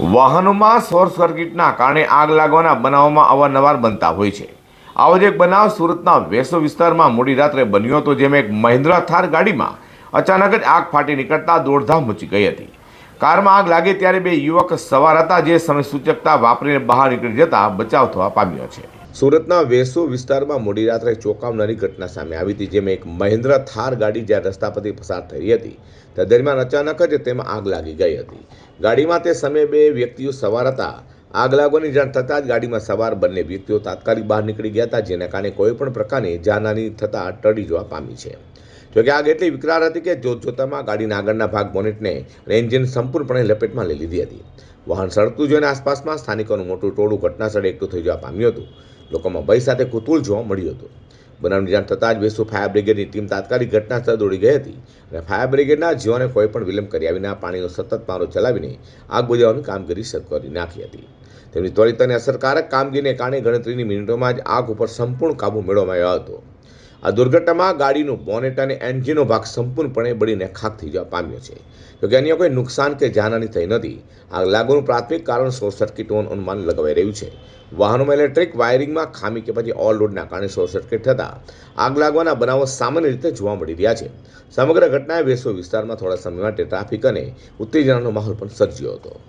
વાહનોમાં શોર્ટ સર્કિટના કારણે આગ લાગવાના બનાવોમાં અવારનવાર બનતા હોય છે. આવો જ એક બનાવ સુરતના વેસો વિસ્તારમાં મોડી રાત્રે બન્યો હતો, જેમાં એક મહિન્દ્રા થાર ગાડીમાં અચાનક જ આગ ફાટી નીકળતા દોડધામ મચી ગઈ હતી. કારમાં આગ લાગે ત્યારે બે યુવક સવાર હતા, જે સમય સૂચકતા વાપરીને બહાર નીકળી જતા બચાવ થવા પામ્યો છે. સુરતના વેસુ વિસ્તારમાં મોડી રાત્રે ચોંકાવનારી ઘટના સામે આવી હતી, જેમાં એક મહિન્દ્રા થાર ગાડી જ્યાં રસ્તા પરથી પસાર થઈ હતી. તે દરમિયાન અચાનક જ તેમાં આગ લાગી ગઈ હતી. ગાડીમાં તે સમયે બે વ્યક્તિઓ સવાર હતા. આગ લાગવાની જાણ થતાં જ ગાડીમાં સવાર બંને વ્યક્તિઓ તાત્કાલિક બહાર નીકળી ગયા હતા, જેના કારણે કોઈ પણ પ્રકારની જાનહાની થતાં ટળી જવા પામી છે. જોકે આગ એટલી વિકરાળ હતી કે જોત જોતામાં ગાડીના આગળના ભાગ બોનેટને એન્જિન સંપૂર્ણપણે લપેટમાં લઈ લીધી હતી. વાહન સળગતું જોઈને આસપાસમાં સ્થાનિકોનું મોટું ટોળું ઘટનાસ્થળે એકઠું થઈ જવા પામ્યું હતું. લોકોમાં ભય સાથે કુતુલ જોવા મળ્યું હતું. બનાવની જાણ થતાં જ વેસુ ફાયર બ્રિગેડની ટીમ તાત્કાલિક ઘટના સ્થળે દોડી ગઈ હતી અને ફાયર બ્રિગેડના જીવોને કોઈ પણ વિલંબ કર્યા વિના પાણીનો સતત મારો ચલાવીને આગ બુજાવવાની કામગીરી શરૂ કરી નાખી હતી. તેમની ત્વરિત અને અસરકારક કામગીરીને કારણે ગણતરીની મિનિટોમાં જ આગ ઉપર સંપૂર્ણ કાબુ મેળવવામાં આવ્યો હતો. આ દુર્ઘટનામાં ગાડીનું બોનેટ અને એન્જિનનો ભાગ સંપૂર્ણપણે બળીને ખાક થઈ જવા પામ્યો છે. જોકે અન્ય કોઈ નુકસાન કે જાનહાની થઈ નથી. આગ લાગવાનું પ્રાથમિક કારણ શોર્ટ સર્કિટ હોવાનું અનુમાન લગાવાઈ રહ્યું છે. વાહનોમાં ઇલેક્ટ્રિક વાયરિંગમાં ખામી કે પછી ઓવરલોડના કારણે શોર્ટ સર્કિટ થતાં આગ લાગવાના બનાવો સામાન્ય રીતે જોવા મળી રહ્યા છે. સમગ્ર ઘટનાએ વેસો વિસ્તારમાં થોડા સમય માટે ટ્રાફિક અને ઉત્તેજનાનો માહોલ પણ સર્જ્યો હતો.